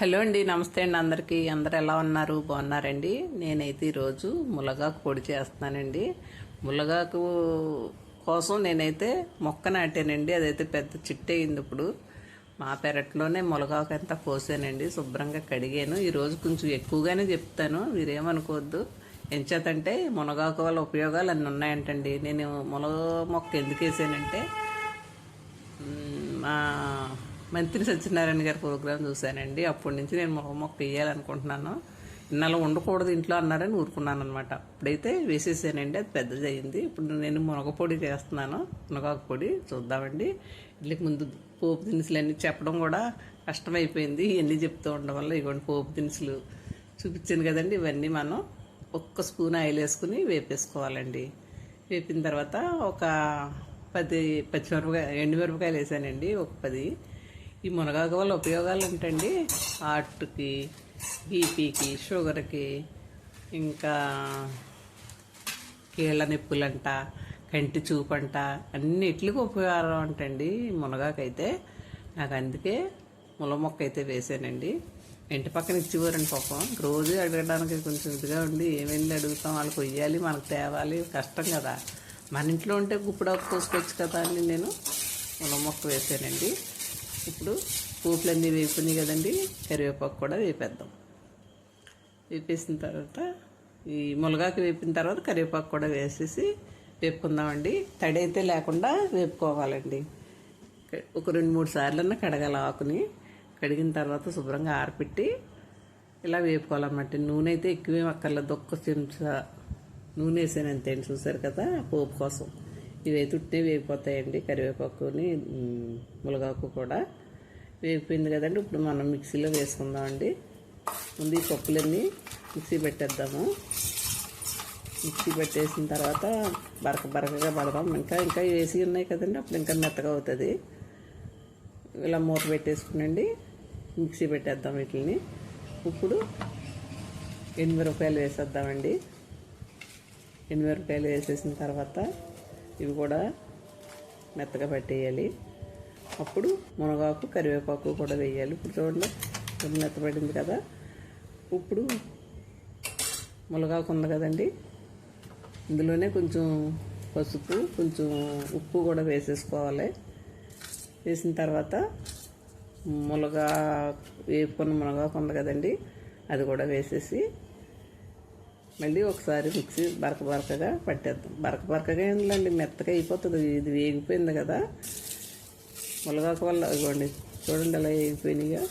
Hello అండి నమస్తే అండి అందరికీ. అందరు ఎలా ఉన్నారు? బాగున్నారండి? నేనైతే ఈరోజు ములగాకు పొడి చేస్తున్నానండి. ములగాకు కోసం నేనైతే మొక్క నాటానండి. అదైతే పెద్ద చిట్టు అయింది ఇప్పుడు. మా పెరట్లోనే ములగాకు అంతా కోసానండి. శుభ్రంగా కడిగాను. ఈరోజు కొంచెం ఎక్కువగానే చెప్తాను. మీరేమనుకోవద్దు. ఎంచేతంటే మునగాకు వల్ల ఉపయోగాలు అన్నీ ఉన్నాయంటండి. నేను మునగ మొక్క ఎందుకు వేసానంటే మా మంత్రి సత్యనారాయణ గారి ప్రోగ్రాం చూశానండి. అప్పటి నుంచి నేను మా మొక్క వేయాలనుకుంటున్నాను ఇన్నాళ్ళు ఉండకూడదు ఇంట్లో అన్నారని ఊరుకున్నాను అనమాట ఇప్పుడైతే వేసేసానండి. అది పెద్దది అయింది. ఇప్పుడు నేను మునగపొడి చేస్తున్నాను. మునగాకు పొడి చూద్దామండి. ఇట్లకి ముందు పోపు దినుసులు అన్నీ చెప్పడం కూడా కష్టమైపోయింది. ఇవన్నీ చెప్తూ ఉండడం వల్ల ఇవ్వండి పోపు దినుసులు చూపించాను కదండి. ఇవన్నీ మనం ఒక్క స్పూన్ ఆయిల్ వేసుకుని వేపేసుకోవాలండి. వేపిన తర్వాత ఒక పది పచ్చిమిరపకాయ ఎండుమిరపకాయలు వేసానండి. ఒక పది ఈ మునగాకు వల్ల ఉపయోగాలు ఏంటండి? హార్ట్కి బీపీకి షుగర్కి ఇంకా కీళ్ళ నొప్పులంట కంటి చూపంట అన్నిటికి ఉపయోగం అంటండి మునగాకైతే. నాకు అందుకే ముల మొక్క అయితే వేసానండి. ఇంటి పక్కన ఇచ్చిపోరండి పాపం. రోజు అడగడానికి కొంచెం ఇదిగా ఉండి ఏమేమి అడుగుతాం? వాళ్ళు కొయ్యాలి మనకు తేవాలి కష్టం కదా. మన ఇంట్లో ఉంటే గుప్పుడు కోసుకొచ్చు కదా అని నేను ముల మొక్క వేసానండి. ఇప్పుడు పూపులన్నీ వేపుకున్నాయి కదండి. కరివేపాకు కూడా వేపేద్దాం. వేపేసిన తర్వాత ఈ మునగాకు వేపిన తర్వాత కరివేపాకు కూడా వేసేసి వేపుకుందామండి. తడి అయితే లేకుండా వేపుకోవాలండి. ఒక రెండు మూడు సార్లన్నా కడగాలి ఆకుని. కడిగిన తర్వాత శుభ్రంగా ఆరపెట్టి ఇలా వేపుకోవాలన్నమాట. నూనె అయితే ఎక్కువేం అక్కర్లేదు. ఒక్క చెంచా నూనె వేసాను అంతే చూసారు కదా పోపు కోసం. ఇవైతే ఉట్టే వేగిపోతాయండి కరివేపాకుని ములగాకు మునగాకు కూడా. వేగిపోయింది కదండి ఇప్పుడు మనం మిక్సీలో వేసుకుందామండి. ముందు ఈ పప్పులన్నీ మిక్సీ పెట్టేద్దాము. మిక్సీ పెట్టేసిన తర్వాత బరక బరకగా పడదాం ఇంకా ఇంకా వేసి ఉన్నాయి కదండి అప్పుడు ఇంకా మెత్తగా అవుతుంది. ఇలా మూత పెట్టేసుకునండి మిక్సీ పెట్టేద్దాం వీటిని ఇప్పుడు ఎనిమిది రూపాయలు వేసేద్దామండి. ఎనిమిది రూపాయలు వేసేసిన తర్వాత ఇవి కూడా మెత్తగా పెట్టేయాలి. అప్పుడు మునగాకు కరివేపాకు కూడా వేయాలి. ఇప్పుడు చూడండి మెత్తపడింది కదా. ఇప్పుడు మునగాకు ఉంది కదండి. ఇందులోనే కొంచెం పసుపు కొంచెం ఉప్పు కూడా వేసేసుకోవాలి. వేసిన తర్వాత మునగా వేపుకున్న మునగాకు ఉంది కదండి అది కూడా వేసేసి మళ్ళీ ఒకసారి మిక్సీ బరక బరకగా పట్టేద్దాం. బరక బరకగా ఏంటండి మెత్తగా అయిపోతుంది. ఇది వేగిపోయింది కదా. ములగాకు వల్ల ఇవ్వండి. చూడండి అలా వేగిపోయినాయిగా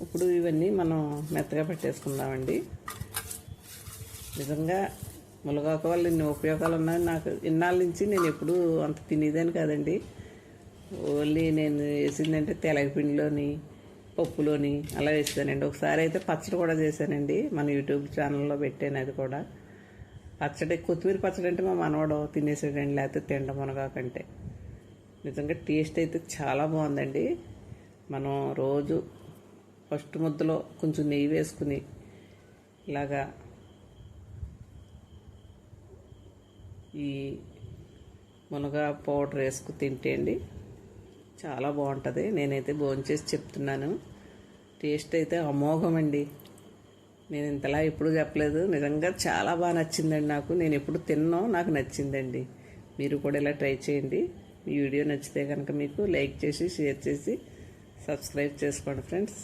ఇప్పుడు ఇవన్నీ మనం మెత్తగా పట్టేసుకుందామండి. నిజంగా ములగాకు వల్ల ఇన్ని ఉపయోగాలు ఉన్నాయి. నాకు ఇన్నాళ్ళ నుంచి నేను ఎప్పుడూ అంత తినేదాన్ని కాదండి. ఓన్లీ నేను వేసిందంటే తెలగపిండిలోని పప్పులోని అలా వేసానండి ఒకసారి అయితే పచ్చడి కూడా చేశానండి. మన యూట్యూబ్ ఛానల్లో పెట్టాను అది కూడా. పచ్చడి కొత్తిమీర పచ్చడి అంటే మా మనవడు తినేసాడండి లేకపోతే తినడం మునగాకంటే నిజంగా టేస్ట్ అయితే చాలా బాగుందండి. మనం రోజు ఫస్ట్ ముద్దలో కొంచెం నెయ్యి వేసుకుని ఇలాగా ఈ మునగ పౌడర్ వేసుకు తింటే అండి చాలా బాగుంటుంది. నేనైతే భోంచేసి చెప్తున్నాను. టేస్ట్ అయితే అమోఘం అండి నేను ఇంతలా ఎప్పుడు చెప్పలేదు. నిజంగా చాలా బాగా నచ్చిందండి నాకు. నేను ఎప్పుడు తిన్నాం నాకు నచ్చిందండి. మీరు కూడా ఇలా ట్రై చేయండి. ఈ వీడియో నచ్చితే కనుక మీకు లైక్ చేసి షేర్ చేసి సబ్స్క్రైబ్ చేసుకోండి ఫ్రెండ్స్.